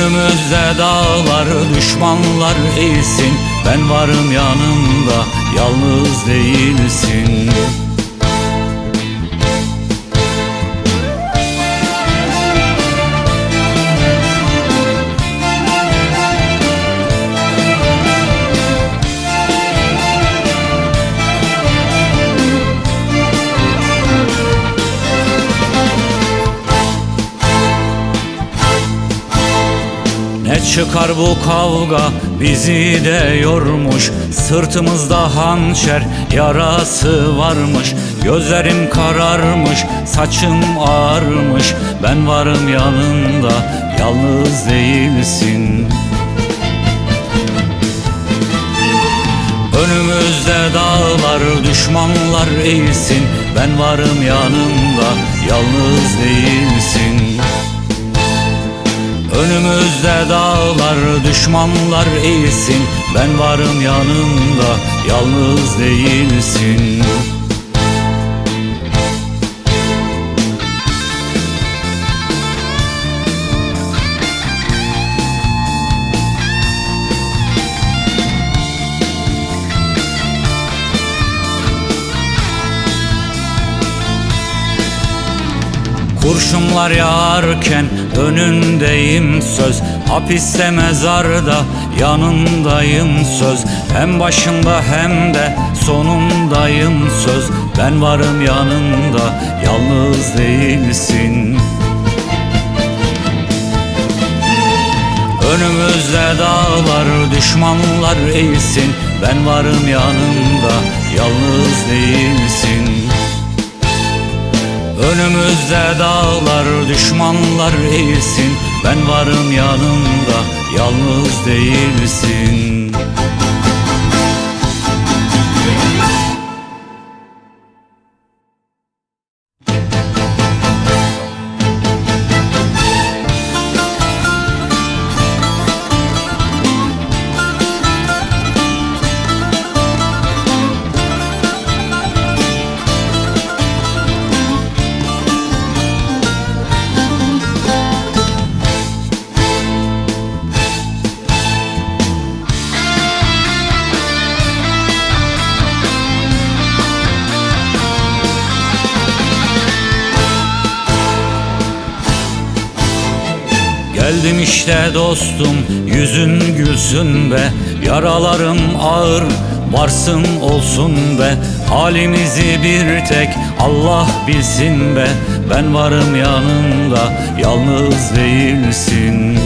Önümüzde dağlar düşmanlar eğilsin. Ben varım yanında yalnız değilsin Çıkar bu kavga bizi de yormuş. Sırtımızda hançer yarası varmış. Gözlerim kararmış saçım ağarmış. Ben varım yanında yalnız değilsin. Önümüzde dağlar düşmanlar eğilsin. Ben varım yanında yalnız değilsin Önümüzde dağlar düşmanlar eğilsin. Ben varım yanında yalnız değilsin Kurşunlar yağarken önündeyim söz. Hapiste mezarda yanındayım söz. Hem başında hem de sonundayım söz. Ben varım yanında yalnız değilsin. Önümüzde dağlar düşmanlar eğilsin. Ben varım yanında yalnız değilsin Önümüzde dağlar düşmanlar eğilsin. Ben varım yanında yalnız değilsin İşte dostum yüzün gülsün be Yaralarım ağır varsın olsun be. Halimizi bir tek Allah bilsin be Ben varım yanında yalnız değilsin